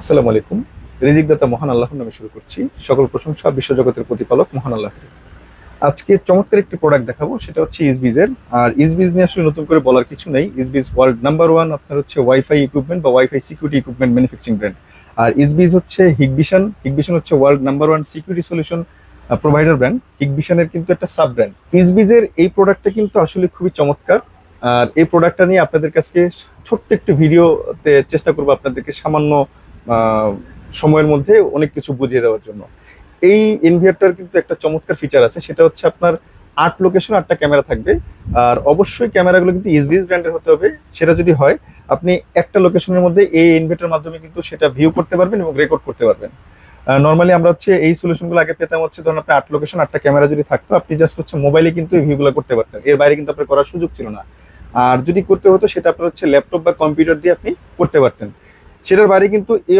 আসসালামু আলাইকুম। রিজিক দাতা মহান আল্লাহর নামে শুরু করছি। সকল প্রশংসা বিশ্বজগতের প্রতিপালক মহান আল্লাহর। আজকে চমৎকার একটি প্রোডাক্ট দেখাবো, সেটা হচ্ছে ইসবিজের আর ইসবিজ নিয়ে আসলে নতুন করে বলার কিছু নেই। ইসবিজ ওয়ার্ল্ড নাম্বার ওয়ান আপনার হচ্ছে ওয়াইফাই ইকুইপমেন্ট বা wifi security equipment manufacturing brand আর ইসবিজ হচ্ছে হিগবিশন হিগবিশন হচ্ছে world number one security solution provider brand হিগবিশনের কিন্তু একটা সাব ব্র্যান্ড ইসবিজের এই প্রোডাক্টটা কিন্তু আসলে খুবই চমৎকার। আর এই প্রোডাক্টটা নিয়ে আপনাদের কাছে ছোট্ট একটু ভিডিওতে চেষ্টা করব আপনাদেরকে সামান্য সময়ের মধ্যে অনেক কিছু বুঝিয়ে দেওয়ার জন্য। এই ইনভার্টার কিন্তু একটা চমৎকার ফিচার আছে, সেটা হচ্ছে আপনার আট লোকেশন আটটা ক্যামেরা থাকবে। আর অবশ্যই ক্যামেরাগুলো কিন্তু ইসবিস ব্র্যান্ডের হতে হবে। সেটা যদি হয়, আপনি একটা লোকেশনের মধ্যে এই ইনভার্টার মাধ্যমে কিন্তু সেটা ভিউ করতে পারবেন এবং রেকর্ড করতে পারবেন। নর্মালি আমরা হচ্ছে এই সলিউশনগুলো আগে পেতাম হচ্ছে ধরুন আপনি আট লোকেশন আটটা ক্যামেরা যদি থাকতো, আপনি জাস্ট হচ্ছে মোবাইলে কিন্তু এই ভিউগুলো করতে পারতেন। এর বাইরে কিন্তু আপনার করার সুযোগ ছিল না। আর যদি করতে হতো, সেটা আপনার হচ্ছে ল্যাপটপ বা কম্পিউটার দিয়ে আপনি করতে পারতেন। সেটার বাইরে কিন্তু এই